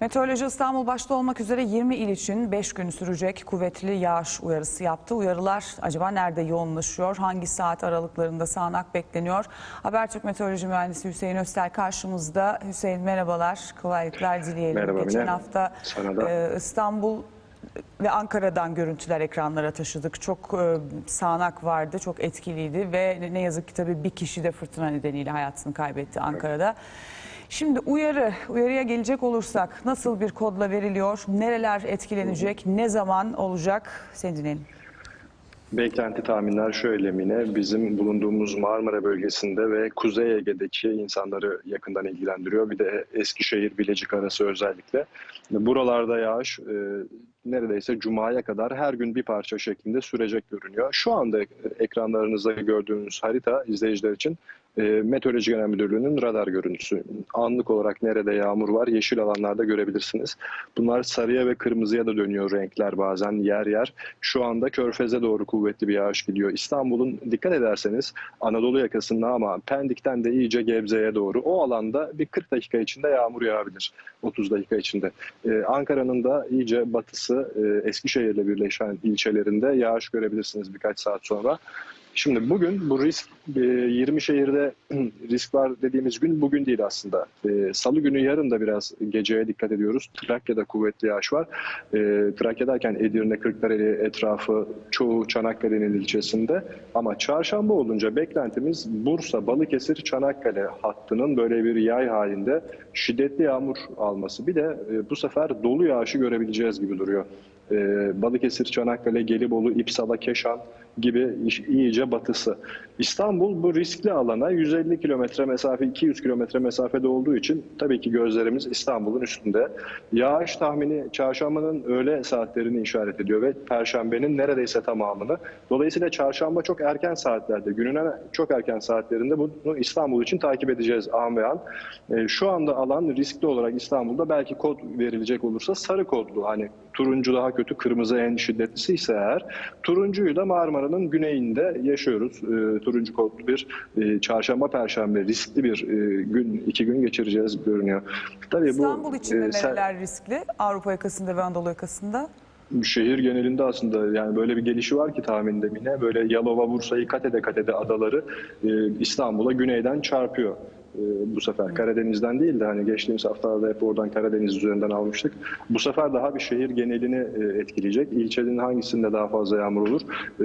Meteoroloji İstanbul başta olmak üzere 20 il için 5 gün sürecek kuvvetli yağış uyarısı yaptı. Uyarılar acaba nerede yoğunlaşıyor? Hangi saat aralıklarında sağanak bekleniyor? Habertürk Meteoroloji Mühendisi Hüseyin Öster karşımızda. Hüseyin merhabalar, kolaylıklar dileyelim. Merhaba Geçen hafta e, İstanbul ve Ankara'dan görüntüler ekranlara taşıdık. Çok e, sağanak vardı, çok etkiliydi ve ne yazık ki tabii bir kişi de fırtına nedeniyle hayatını kaybetti Ankara'da. Şimdi uyarı, uyarıya gelecek olursak nasıl bir kodla veriliyor, nereler etkilenecek, ne zaman olacak seni dinleyelim. Beklenti tahminler şöyle Mine. Bizim bulunduğumuz Marmara bölgesinde ve Kuzey Ege'deki insanları yakından ilgilendiriyor. Bir de Eskişehir, Bilecik arası özellikle. Buralarda yağış e, neredeyse Cuma'ya kadar her gün bir parça şeklinde sürecek görünüyor. Şu anda ekranlarınızda gördüğünüz harita izleyiciler için e, Meteoroloji Genel Müdürlüğü'nün radar görüntüsü. Anlık olarak nerede yağmur var yeşil alanlarda görebilirsiniz. Bunlar sarıya ve kırmızıya da dönüyor renkler bazen yer yer. Şu anda Körfez'e doğru kuvvetli bir yağış gidiyor. İstanbul'un dikkat ederseniz Anadolu yakasında ama Pendik'ten de iyice Gebze'ye doğru o alanda bir 40 dakika içinde yağmur yağabilir. 30 dakika içinde. Ee, Ankara'nın da iyice batısı e, Eskişehir'le birleşen ilçelerinde yağış görebilirsiniz birkaç saat sonra. Şimdi bugün bu risk e, 20 şehirde risk var dediğimiz gün bugün değil aslında. E, Salı günü yarın da biraz geceye dikkat ediyoruz. Trakya'da kuvvetli yağış var. E, Trakya derken Edirne, Kırklareli etrafı çoğu Çanakkale'nin ilçesinde. Ama çarşamba olunca beklentimiz Bursa, Balıkesir, Çanakkale hattının böyle bir yay halinde şiddetli yağmur alması. Bir de e, bu sefer dolu yağışı görebileceğiz gibi duruyor. E, Balıkesir, Çanakkale, Gelibolu, İpsala, Keşan gibi iyice batısı. İstanbul bu riskli alana 150 kilometre mesafe, 200 kilometre mesafede olduğu için tabii ki gözlerimiz İstanbul'un üstünde. Yağış tahmini çarşambanın öğle saatlerini işaret ediyor ve perşembenin neredeyse tamamını. Dolayısıyla çarşamba çok erken saatlerde, günün çok erken saatlerinde bunu İstanbul için takip edeceğiz an ve an. E, Şu anda alan riskli olarak İstanbul'da belki kod verilecek olursa sarı kodlu. Hani turuncu daha kötü, kırmızı en şiddetlisi ise eğer. Turuncuyu da Marmara'nın güneyinde yaşıyoruz. E, turuncu kodlu bir e, çarşamba, perşembe riskli bir e, gün, iki gün geçireceğiz görünüyor. Tabii İstanbul için de e, nereler riskli? Avrupa yakasında ve Anadolu yakasında. Şehir genelinde aslında yani böyle bir gelişi var ki tahminde Mine. Böyle Yalova, Bursa'yı kat ede kat ede adaları e, İstanbul'a güneyden çarpıyor. E, bu sefer Karadeniz'den değil de hani geçtiğimiz haftalarda hep oradan Karadeniz üzerinden almıştık. Bu sefer daha bir şehir genelini e, etkileyecek. İlçenin hangisinde daha fazla yağmur olur? E,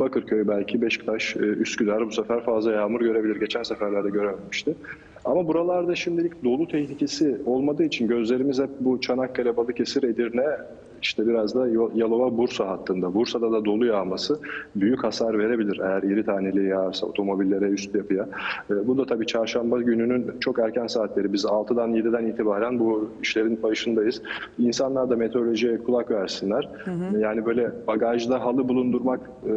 Bakırköy belki, Beşiktaş, Üsküdar bu sefer fazla yağmur görebilir. Geçen seferlerde görememişti. Ama buralarda şimdilik dolu tehlikesi olmadığı için gözlerimiz hep bu Çanakkale, Balıkesir, Edirne işte biraz da Yalova Bursa hattında. Bursa'da da dolu yağması büyük hasar verebilir eğer iri taneli yağarsa otomobillere üst yapıya. E, Bu da tabii çarşamba gününün çok erken saatleri. Biz 6'dan 7'den itibaren bu işlerin başındayız. İnsanlar da meteorolojiye kulak versinler. Yani böyle bagajda halı bulundurmak e,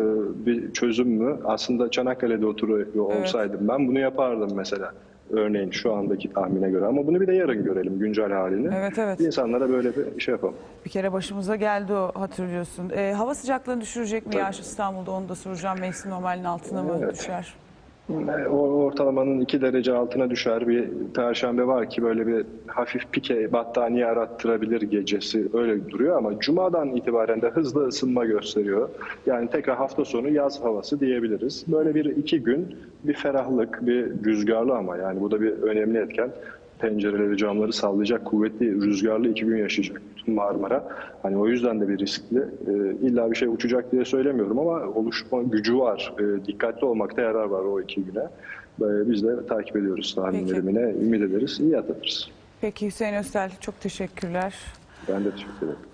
bir çözüm mü? Aslında Çanakkale'de oturuyor olsaydım ben bunu yapardım mesela. Örneğin şu andaki tahmine göre. Ama bunu bir de yarın görelim güncel halini. Evet, evet. İnsanlara böyle bir şey yapalım. Bir kere başımıza geldi o hatırlıyorsun. E, hava sıcaklığını düşürecek mi yağış İstanbul'da onu da soracağım. Mevsim normalinin altına mı Evet. düşer? E, ortalamanın 2 derece altına düşer bir perşembe var ki böyle bir hafif pike battaniye arattırabilir gecesi öyle duruyor ama cumadan itibaren de hızlı ısınma gösteriyor. Yani tekrar hafta sonu yaz havası diyebiliriz. Böyle bir iki gün bir ferahlık bir rüzgarlı ama yani bu da bir önemli etken. Pencereleri camları sallayacak kuvvetli rüzgarlı iki gün yaşayacak bütün Marmara. Hani o yüzden de bir riskli. E, illa bir şey uçacak diye söylemiyorum ama oluşma gücü var. E, dikkatli olmakta yarar var o iki güne. E, biz de takip ediyoruz tahminlerimine. Ümit ederiz. iyi atlatırız. Peki Hüseyin Östel çok teşekkürler. Ben de teşekkür ederim.